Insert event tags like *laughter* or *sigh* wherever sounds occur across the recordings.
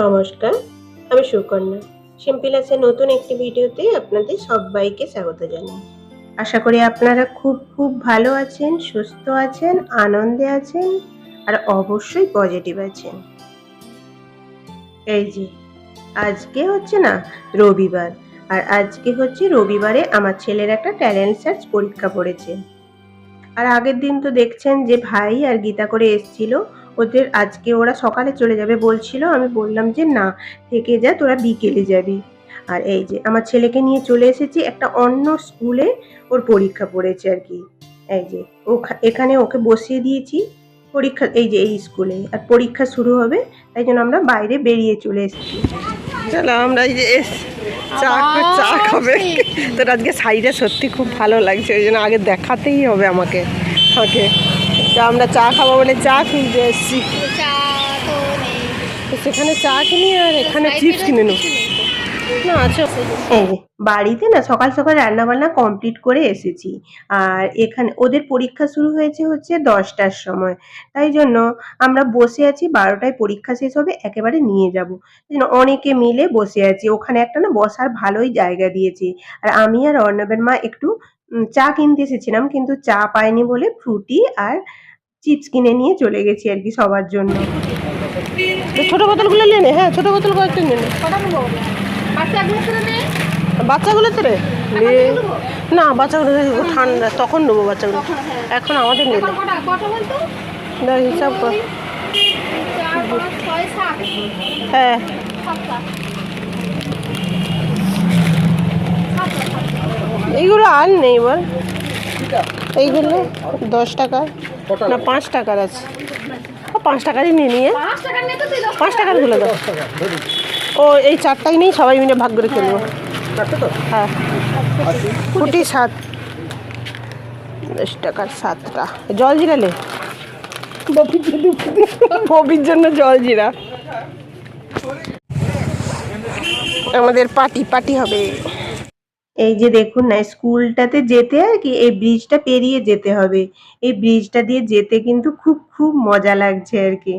নমস্কার, আমি সুকন্যা। সিম্পিলাসের নতুন একটি ভিডিওতে আপনাদের সবাইকে স্বাগত জানাই। আশা করি আপনারা খুব খুব ভালো আছেন, সুস্থ আছেন, আনন্দে আছেন, আর অবশ্যই পজিটিভ আছেন। এই যে, আজকে হচ্ছে না রবিবার, আর আজকে হচ্ছে রবিবারে আমার ছেলের একটা ট্যালেন্ট সার্চ পরীক্ষা পড়েছে। আর আগের দিন তো দেখছেন যে ভাই আর গীতা করে এসছিল ওদের আজকে ওরা সকালে চলে যাবে বলছিল আমি বললাম যে না থেকে যা তোরা বিকেলে যাবি। আর এই যে আমার ছেলেকে নিয়ে চলে এসেছি একটা অন্য স্কুলে ওর পরীক্ষা পড়েছে আর কি। এই যে ও এখানে ওকে বসিয়ে দিয়েছি পরীক্ষা এই যে এই স্কুলে আর পরীক্ষা শুরু হবে তাই জন্য আমরা বাইরে বেরিয়ে চলে এসেছি। চলো আমরা এই যে চা চা খাবে। তোর আজকে শাড়িটা সত্যি খুব ভালো লাগছে ওই জন্য আগে দেখাতেই হবে আমাকে ওকে তো আমরা চা খাব বলে চা কিনতে এসেছি। সেখানে চা কিনি আর এখানে চিপস কিনে নেব। না আচ্ছা। এই যে বাড়িতে না সকাল সকাল রান্না বান্না কমপ্লিট করে এসেছি। আর এখানে ওদের পরীক্ষা শুরু হয়েছে হচ্ছে দশটার সময়। তাই জন্য আমরা বসে আছি বারোটায় পরীক্ষা শেষ হবে একেবারে নিয়ে যাব। অনেকে মিলে বসে আছি। ওখানে একটা না বসার ভালোই জায়গা দিয়েছে। আর আমি আর অর্ণবের মা একটু চা কিনতে এসেছিলাম কিন্তু চা পাইনি বলে ফ্রুটি আর চিপস কিনে নিয়ে চলে গেছি আর কি সবার জন্য। ছোটো বোতলগুলো নিয়ে নে হ্যাঁ ছোটো বোতল কয়েকটা নিয়ে নে। বাচ্চাগুলো তো রে নে। না বাচ্চাগুলো ঠান্ডা তখন নেব বাচ্চাগুলো। এখন আমাদের নেবে না হিসাব কর। হ্যাঁ। এইগুলো আর নেই বল। এইগুলো দশ টাকা। না পাঁচ টাকার আছে। ও, পাঁচ টাকারই নিয়ে নিয়ে। পাঁচ টাকারগুলো দাও। ও এই চারটাই নেই সবাই মিলে ভাগ করে খেলব। হ্যাঁ ফুটি সাত। দশ টাকার সাতটা। জল জিরালে ববির জন্য জল জিরা। আমাদের পার্টি পার্টি হবে। এই যে দেখুন না, স্কুলটাতে যেতে আর কি, এই ব্রিজটা পেরিয়ে যেতে হবে। এই ব্রিজটা দিয়ে যেতে কিন্তু খুব খুব মজা লাগছে আর কি।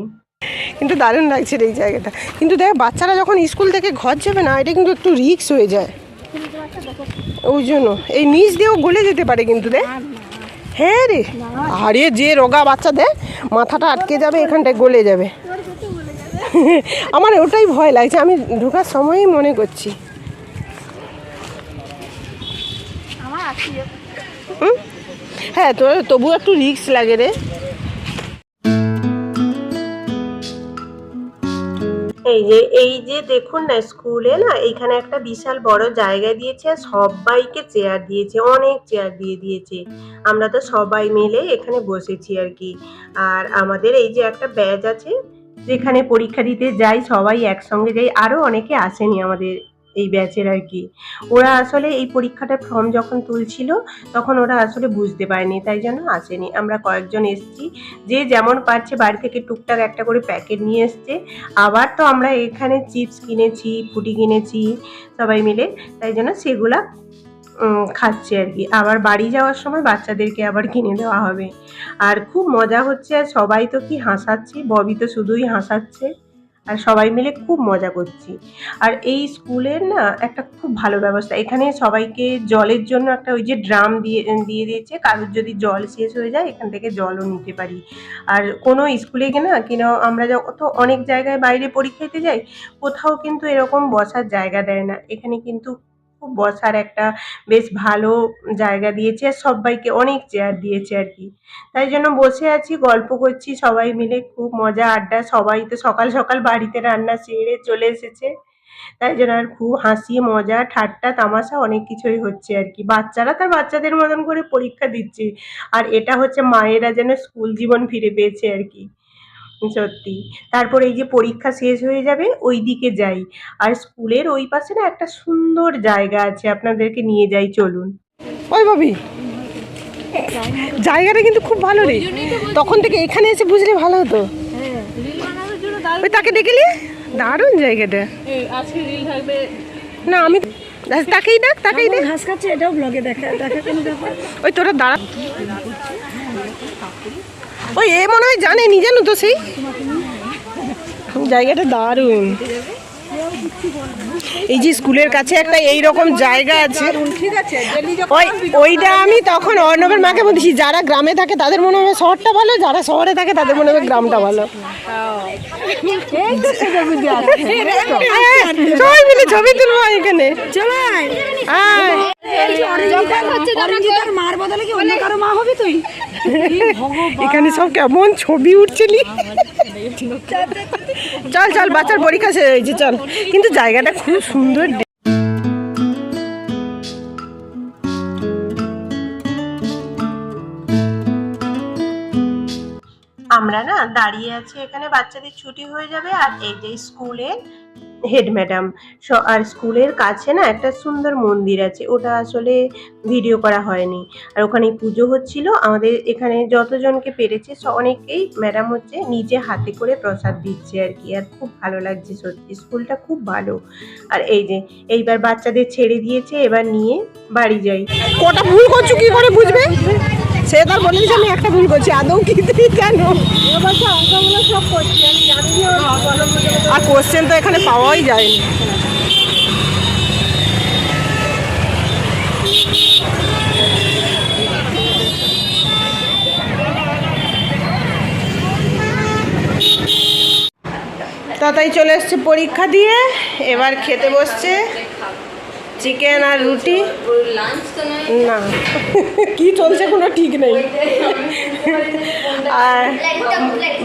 কিন্তু দারুণ লাগছে এই জায়গাটা। কিন্তু দেখ, বাচ্চারা যখন স্কুল থেকে ঘর যাবে না, এটা কিন্তু একটু রিক্স হয়ে যায়। ওই জন্য, এই নিচ দিয়েও গলে যেতে পারে কিন্তু, দেখ। হ্যাঁ রে, আরে যে রোগা বাচ্চা, দেখ, মাথাটা আটকে যাবে, এখানটায় গলে যাবে। আমার ওটাই ভয় লাগছে, আমি ঢোকার সময়ই মনে করছি। হ্যাঁ তোর তবু একটু রিক্স লাগে রে। এই যে এই যে দেখুন না, স্কুলে না এইখানে একটা বিশাল বড় জায়গা দিয়েছে সবাইকে চেয়ার দিয়েছে, অনেক চেয়ার দিয়ে দিয়েছে। আমরা তো সবাই মিলে এখানে বসেছি আর কি। আর আমাদের এই যে একটা ব্যাচ আছে, যেখানে পরীক্ষা দিতে যাই, সবাই একসঙ্গে যাই আরও অনেকে আসেনি আমাদের এই ব্যাচের আর কি ওরা আসলে এই পরীক্ষাটার ফর্ম যখন তুলছিল, তখন ওরা আসলে বুঝতে পারেনি, তাই জন্য আসেনি। আমরা কয়েকজন এসেছি, যে যেমন পারছে বাড়ি থেকে টুকটাক একটা করে প্যাকেট নিয়ে এসছে। আবার তো আমরা এখানে চিপস কিনেছি ফুটি কিনেছি, সবাই মিলে, তাই জন্য সেগুলা খাচ্ছে আর কি আবার বাড়ি যাওয়ার সময় বাচ্চাদেরকে আবার কিনে দেওয়া হবে। আর খুব মজা হচ্ছে, আর সবাই তো কি হাসাচ্ছে, ববি তো শুধুই হাসাচ্ছে। আর সবাই মিলে খুব মজা করছি। আর এই স্কুলের না একটা খুব ভালো ব্যবস্থা। এখানে সবাইকে জলের জন্য একটা ওই যে ড্রাম দিয়ে দিয়ে দিয়েছে। কারোর যদি জল শেষ হয়ে যায়, এখান থেকে জলও নিতে পারি। আর কোনো স্কুলে গিয়ে না, কিনা আমরা তো অনেক জায়গায় বাইরে পরীক্ষা দিতে যাই, কোথাও কিন্তু এরকম বসার জায়গা দেয় না। এখানে কিন্তু বসার একটা বেশ ভালো জায়গা দিয়েছে আর সবাইকে অনেক চেয়ার দিয়েছে আর কি। তাই জন্য বসে আছি, গল্প করছি, সবাই মিলে খুব মজা, আড্ডা, সবাই তো সকাল সকাল বাড়িতে রান্না সেরে চলে এসেছে। তাই জন্য আর খুব হাসি, মজা, ঠাট্টা, তামাশা অনেক কিছুই হচ্ছে আর কি। বাচ্চারা তার বাচ্চাদের মতন করে পরীক্ষা দিচ্ছে। আর এটা হচ্ছে মায়েরা যেন স্কুল জীবন ফিরে পেয়েছে আর কি। সত্যি। তারপর এই যে পরীক্ষা শেষ হয়ে যাবে ওই দিকে যাই। আর স্কুলের ওই পাশে না একটা সুন্দর জায়গা আছে আপনাদেরকে নিয়ে যাই চলুন। ওই ভাবি জায়গাটা কিন্তু খুব ভালো রে। তখন থেকে এখানে এসে বুঝলে ভালো হতো। ওই তাকে দেখলি দারুণ জায়গাটা। থাকবে না আমি তাকেই ডাক তাকেই দেখ। ঘাস খাচ্ছে এটাও ব্লগে দেখা দেখা কোনো ব্যাপার? ওই তোরা দাঁড়া। ওই এ মনে হয় জানে নি জানো তো সেই। জায়গাটা দারুণ। এই যে স্কুলের কাছে একটা এই রকম জায়গা আছে। ওই ওইটা আমি তখন অর্ণবের মাকে বলছি যারা গ্রামে থাকে তাদের মনে হবে শহরটা ভালো যারা শহরে থাকে তাদের মনে হবে গ্রামটা ভালো। ছবি তুলবো এখানে। আয়। অরিজিতার মার বদলে কারও মা হবি তুই? এখানে সব কেমন ছবি উঠছিলি চল চল বাচ্চার পরীক্ষা শেষ হয়েছে চল। কিন্তু জায়গাটা খুব সুন্দর আমরা না দাঁড়িয়ে আছি এখানে বাচ্চাদের ছুটি হয়ে যাবে আর এই যে স্কুলে হেড ম্যাডাম। আর স্কুলের কাছে না একটা সুন্দর মন্দির আছে, ওটা আসলে ভিডিও করা হয়নি। আর ওখানে পুজো হচ্ছিল, আমাদের এখানে যতজনকে পেরেছে অনেকেই ম্যাডাম হচ্ছে নিজে হাতে করে প্রসাদ দিচ্ছে আর কি। আর খুব ভালো লাগছে সত্যি, স্কুলটা খুব ভালো। আর এই যে, এইবার বাচ্চাদের ছেড়ে দিয়েছে, এবার নিয়ে বাড়ি যাই। কটা ভুল করছ, কি করে বুঝবে? সে তার বলে দিয়েছে আমি একটা ভুল করছি। আদৌ কি জানো আর কোশ্চেন তো এখানে পাওয়াই যায়নি। তাতাই চলে এসছে পরীক্ষা দিয়ে। এবার খেতে বসছে। চিকেন আর রুটি? না। *laughs* কি চলছে কোনো ঠিক নেই। আর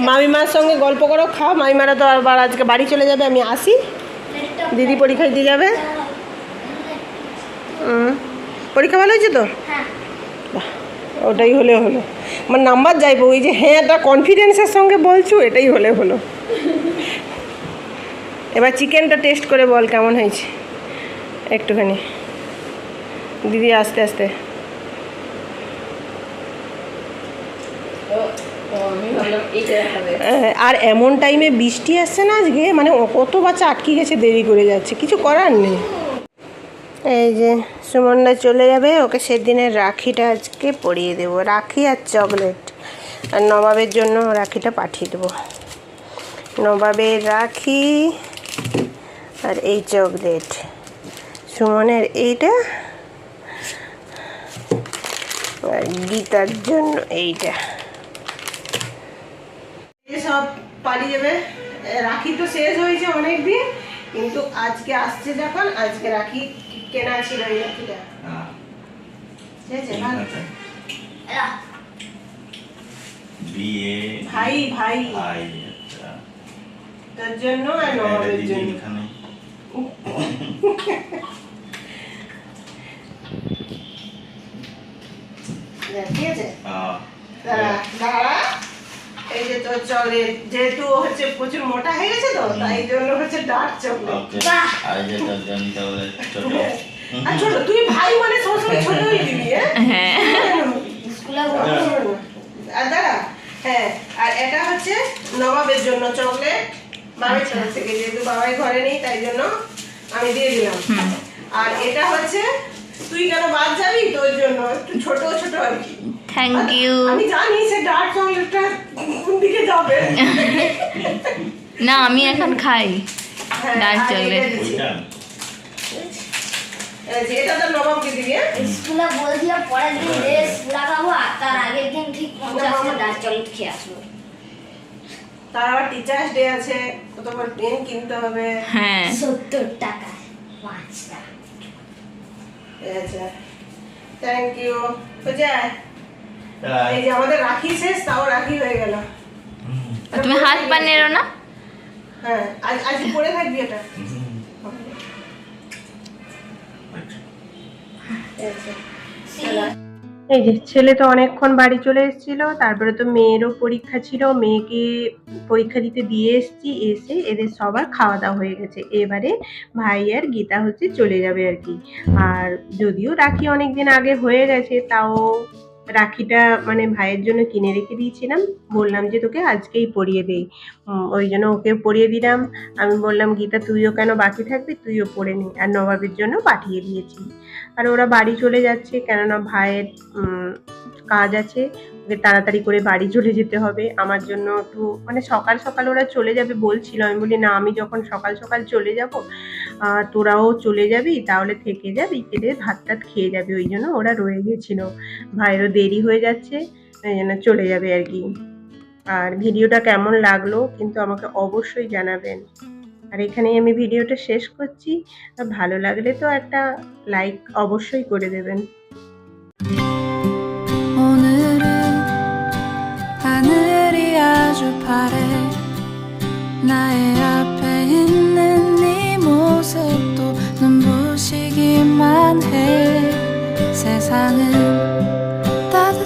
মামিমার সঙ্গে গল্প করো, খাও। মামিমারা তো আবার আজকে বাড়ি চলে যাবে, আমি আসি। দিদি পরীক্ষা দিয়ে যাবে। পরীক্ষা ভালো হয়েছে তো? ওটাই হলে হলো। আমার নাম্বার যাইবো, ওই যে হ্যাঁ তা কনফিডেন্সের সঙ্গে বলছো, এটাই হলে হলো। এবার চিকেনটা টেস্ট করে বল, কেমন হয়েছে? একটুখানি। দিদি আস্তে আস্তে। আর এমন টাইমে বৃষ্টি আসছে না আজকে? মানে কত বাচ্চা আটকে গেছে দেরি করে যাচ্ছে। কিছু করার নেই। এই যে সুমনদা চলে যাবে। ওকে সেদিনের রাখিটা আজকে পরিয়ে দেবো। রাখি আর চকলেট। আর নবাবের জন্য রাখিটা পাঠিয়ে দেবো। নবাবের রাখি আর এই চকলেট। সুমনের এইটা। আর গীতার জন্য এইটা। সব পালিয়ে যাবে। রাখি তো শেষ হয়েছে অনেক দিন কিন্তু আজকে আসছে যখন আজকে রাখি কেনা ছিল এই রাখিটা। ঠিক আছে, ভালো। ভাই ভাই। ভাই আচ্ছা। তার জন্য আর নবাবের জন্য। *laughs* ঠিক আছে? দাঁড়া দাঁড়া। এই যে তোর চলে যেহেতু হচ্ছে প্রচুর মোটা হয়ে গেছে তো তাই জন্য হচ্ছে ডার্ক চকলেট আর যেটা দেন তাহলে ছোট। তুই ভাই মানে সবসময় ছোটই দিবি হ্যাঁ আর দাঁড়া হ্যাঁ আর এটা হচ্ছে নবাবের জন্য চকলেট বাবার তরফ থেকে যেহেতু বাবাই ঘরে নেই তাই জন্য আমি দিয়ে দিলাম। আর এটা হচ্ছে তুই কেন বাদ যাবি? তোর জন্য একটু ছোট ছোট আর কি থ্যাংক ইউ আমি জানি সে ডার্ক চকলেটটা কোন দিকে যাবে। *laughs* না আমি এখন খাই। Dark এটা chocolate। দিচ্ছি। ওইটা এই যে এটা তো নবাবকে দিবি? স্কুলে বলছিলাম পরের দিন রেস লাগাবো আর তার আগের দিন ঠিক পঞ্চাশটা ডাল চকলেট খেয়ে আসব। তার আবার টিচার্স ডে আছে কিনতে হবে। হ্যাঁ। সত্তর টাকা পাঁচটা। থ্যাংক ইউ বুঝায় এই যে আমাদের রাখি শেষ তাও রাখি হয়ে গেল। তুমি হাত পা নেড়ো না। হ্যাঁ আজ আজ পরে থাকবি এটা। আচ্ছা। এই যে ছেলে তো অনেকক্ষণ বাড়ি চলে এসেছিল, তারপরে তো মেয়েরও পরীক্ষা ছিল, মেয়েকে পরীক্ষা দিতে দিয়ে এসেছি, এসে এদের সবার খাওয়া দাওয়া হয়ে গেছে। এবারে ভাই আর গীতা হচ্ছে চলে যাবে আর কি। আর যদিও রাখি অনেক দিন আগে হয়ে গেছে, তাও রাখিটা মানে ভাইয়ের জন্য কিনে রেখে দিয়েছিলাম। বললাম যে তোকে আজকেই পরিয়ে দেই। ওই জন্য ওকে পরিয়ে দিলাম। আমি বললাম, গীতা, তুইও কেন বাকি থাকবি? তুইও পরে নে। আর নবাবের জন্য পাঠিয়ে দিয়েছি। আর ওরা বাড়ি চলে যাচ্ছে, কেননা ভাইয়ের কাজ আছে। ওকে তাড়াতাড়ি করে বাড়ি চলে যেতে হবে। আমার জন্য একটু মানে সকাল সকাল ওরা চলে যাবে বলছিল। আমি বলি, না, আমি যখন সকাল সকাল চলে যাব তোরাও চলে যাবি, তাহলে থেকে যাবি বিকেলে ভাত টাত খেয়ে যাবি। ওই জন্য ওরা রয়ে গেছিল। ভাইয়েরও দেরি হয়ে যাচ্ছে, এই জন্য চলে যাবে আর কি। আর ভিডিওটা কেমন লাগল, কিন্তু আমাকে অবশ্যই জানাবেন। আর এখানেই আমি ভিডিওটা শেষ করছি আর ভালো লাগলে তো একটা লাইক অবশ্যই করে দেবেন 오늘은 하늘이 아주 파래 나의 앞에 있는 네 모습도 눈부시기만 해 세상은